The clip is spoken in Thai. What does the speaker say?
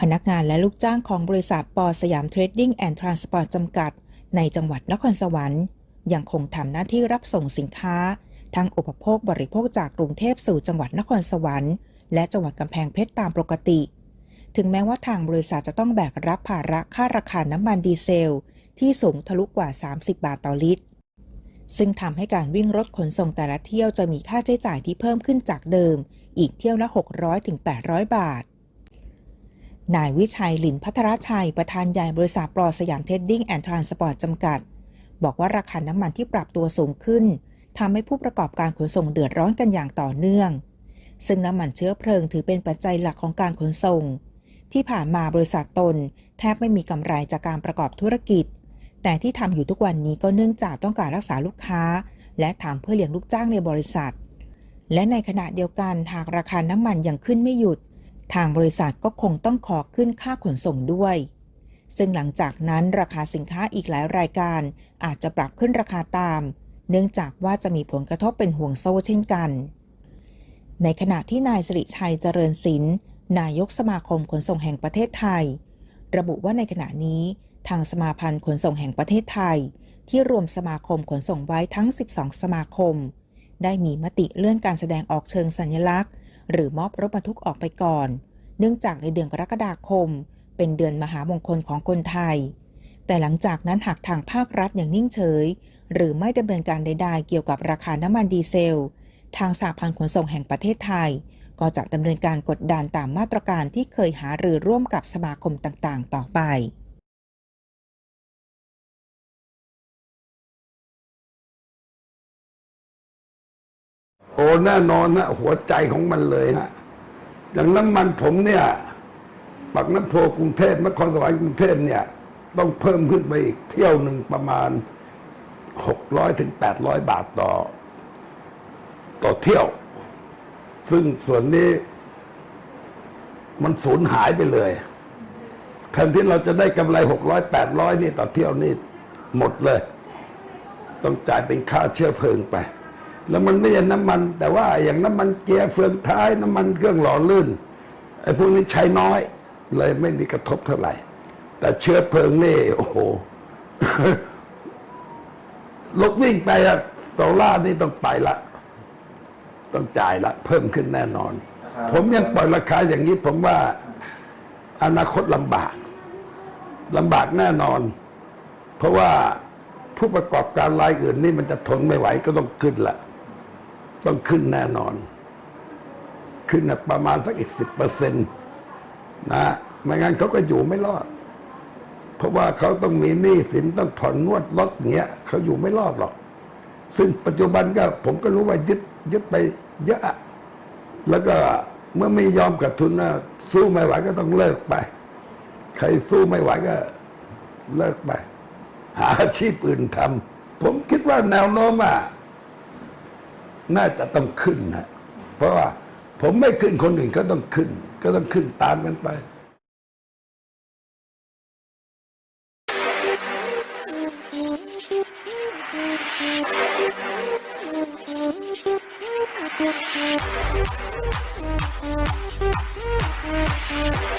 พนักงานและลูกจ้างของบริษัทปอสยามเทรดดิ้งแอนด์ทรานสปอร์ตจำกัด ในจังหวัดนครสวรรค์ ยังคงทำหน้าที่รับส่งสินค้า ทั้งอุปโภคบริโภคจากกรุงเทพสู่จังหวัดนครสวรรค์ และจังหวัดกำแพงเพชรตามปกติ ถึงแม้ว่าทางบริษัทจะต้องแบกรับภาระค่าราคาน้ำมันดีเซล ที่สูงทะลุกว่า 30 บาทต่อลิตร ซึ่งทำให้การวิ่งรถขนส่งแต่ละเที่ยวจะมีค่าใช้จ่ายที่เพิ่มขึ้นจากเดิม อีกเที่ยวละ 600-800 บาท นายวิชัยหลินพัทรชัย ประธานใหญ่บริษัทปลอสยามเทดดิ้งแอนด์ทรานสปอร์ตจำกัด บอกว่าราคาน้ำมันที่ปรับตัวสูงขึ้นทำให้ผู้ประกอบการขนส่งเดือดร้อนกันอย่างต่อเนื่อง ซึ่งน้ำมันเชื้อเพลิงถือเป็นปัจจัยหลักของการขนส่ง ที่ผ่านมาบริษัทตน แทบไม่มีกำไรจากการประกอบธุรกิจ แต่ที่ทำอยู่ทุกวันนี้ก็เนื่องจากต้องการรักษาลูกค้า และถามเพื่อเลี้ยงลูกจ้างในบริษัท และในขณะเดียวกันหากราคาน้ำมันยังขึ้นไม่หยุด ทางบริษัทก็คงต้องขอขึ้นค่าขนส่งด้วย ซึ่งหลังจากนั้นราคาสินค้าอีกหลายรายการอาจจะปรับขึ้นราคาตาม เนื่องจากว่าจะมีผลกระทบเป็นห่วงโซ่เช่นกัน ในขณะที่นายสิริชัยเจริญศิลป์นายกสมาคมขนส่งแห่งประเทศไทย ระบุว่าในขณะนี้ ทางสมาพันธ์ขนส่งแห่งประเทศไทย ที่รวมสมาคมขนส่งไว้ทั้ง 12 สมาคม ได้มีมติเลื่อนการแสดงออกเชิงสัญลักษณ์ หรือมอบรถบรรทุกออกไปก่อน เนื่องจากในเดือนกรกฎาคม เป็นเดือนมหามงคลของคนไทย แต่หลังจากนั้นหากทางภาครัฐอย่างนิ่งเฉย หรือไม่ดำเนินการใดๆเกี่ยวกับราคาน้ำมันดีเซล ทางสหพันธ์ขนส่งแห่งประเทศไทย ก็จะดำเนินการกดดันตามมาตรการที่เคยหารือร่วมกับสมาคมต่างๆ ต่อไป โอ้แน่นอนนะหัวใจของมันเลยฮะอย่างน้ำมันผมเนี่ยปากน้ำโพกรุงเทพนครสวรรค์กรุงเทพเนี่ย ต้องเพิ่มขึ้นไปอีกเที่ยวหนึ่งประมาณหกร้อยถึงแปดร้อยบาทต่อ ต่อเที่ยว ซึ่งส่วนนี้ มันสูญหายไปเลยแทนที่เราจะได้กำไรหกร้อยแปดร้อยนี่ต่อเที่ยวนี่หมดเลย ต้องจ่ายเป็นค่าเชื้อเพลิงไป แล้วมันไม่ใช่น้ำมัน แต่ว่าอย่างน้ำมันเกียร์เฟืองท้ายน้ำมันเครื่องหล่อลื่นไอ้พวกนี้ใช้น้อย เลยไม่มีกระทบเท่าไหร่ แต่เชื้อเพลิงนี่โอ้โหรถวิ่งไปอะโซล่าร์นี่ต้องไปละ ต้องจ่ายละ เพิ่มขึ้นแน่นอน ผมยังปล่อยราคาอย่างนี้ ผมว่าอนาคตลำบากลำบากแน่นอน เพราะว่าผู้ประกอบการรายอื่นนี่มันจะทนไม่ไหวก็ต้องขึ้นละ ต้องขึ้นแน่นอน ขึ้นประมาณสักอีกสิบเปอร์เซ็นต์นะไม่งั้นเขาก็อยู่ไม่รอด เพราะว่าเขาต้องมีหนี้สินต้องผ่อนนวดรถอย่างเงี้ยเขาอยู่ไม่รอดหรอก ซึ่งปัจจุบันก็ผมก็รู้ว่ายึดยึดไปเยอะ แล้วก็เมื่อไม่ยอมกับทุนนะสู้ไม่ไหวก็ต้องเลิกไป ใครสู้ไม่ไหวก็เลิกไป หาอาชีพอื่นทำผมคิดว่าแนวโน้มอะ น่าจะต้องขึ้นนะเพราะว่าผมไม่ขึ้นคนอื่นก็ต้องขึ้น ก็ต้องขึ้นตามกันไป Thank.